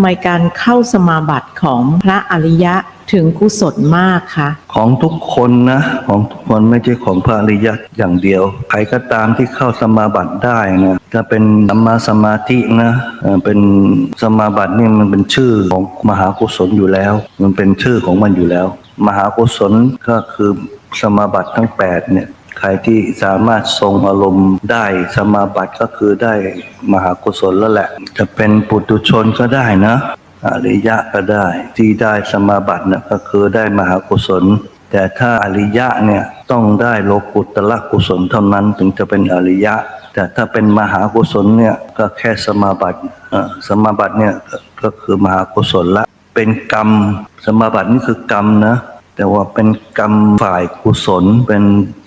ไมการเข้าสมาบัติของพระอริยะถึงกุศลมากคะของทุกคนนะของทุกคนไม่ใช่ของพระอริยะอย่างเดียว ใครก็ตามที่เข้าสมาบัติได้นะถ้าเป็นสัมมาสมาธินะเป็นสมาบัตินี่มันเป็นชื่อของมหากุศลอยู่แล้ว มันเป็นชื่อของมันอยู่แล้ว มหากุศลก็คือสมาบัติทั้งแปดเนี่ย ใครที่สามารถทรงอารมณ์ได้สมาบัติก็คือได้มหากุศลแล้วแหละ จะเป็นปุถุชนก็ได้นะอริยะก็ได้ ที่ได้สมาบัตินะก็คือได้มหากุศล แต่ถ้าอริยะเนี่ยต้องได้โลกุตละกุศลเท่านั้นถึงจะเป็นอริยะ แต่ถ้าเป็นมหากุศลเนี่ยก็แค่สมาบัติสมาบัติเนี่ยก็ก็คือมหากุศลละ เป็นกรรมสมาบัตินี่คือกรรมนะแต่ว่าเป็นกรรมฝ่ายกุศลเป็น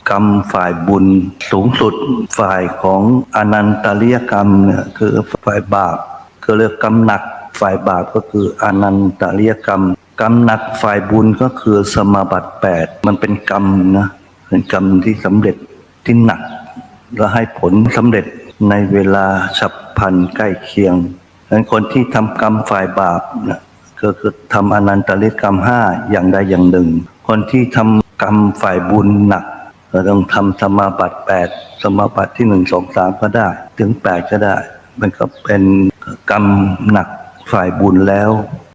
กรรมฝ่ายบุญสูงสุด ฝ่ายของอนันตริยกรรมเนี่ยคือฝ่ายบาปก็เรียกกรรมหนักฝ่ายบาปก็คืออนันตริยกรรม กรรมหนักฝ่ายบุญก็คือสมาบัติแปดมันเป็นกรรมนะเป็นกรรมที่สำเร็จที่หนัก และให้ผลสำเร็จในเวลาฉับพลันใกล้เคียงดังนั้นคนที่ทำกรรมฝ่ายบาปนะก็คือทำอนันตริยกรรมห้าอย่างใดอย่างหนึ่ง คนที่ทำกรรมฝ่ายบุญหนัก เราต้องทำสมาบัติแปดสมาบัติที่หนึ่งสองสามก็ได้ ถึงแปดก็ได้ มันก็เป็นกรรมหนักฝ่ายบุญแล้ว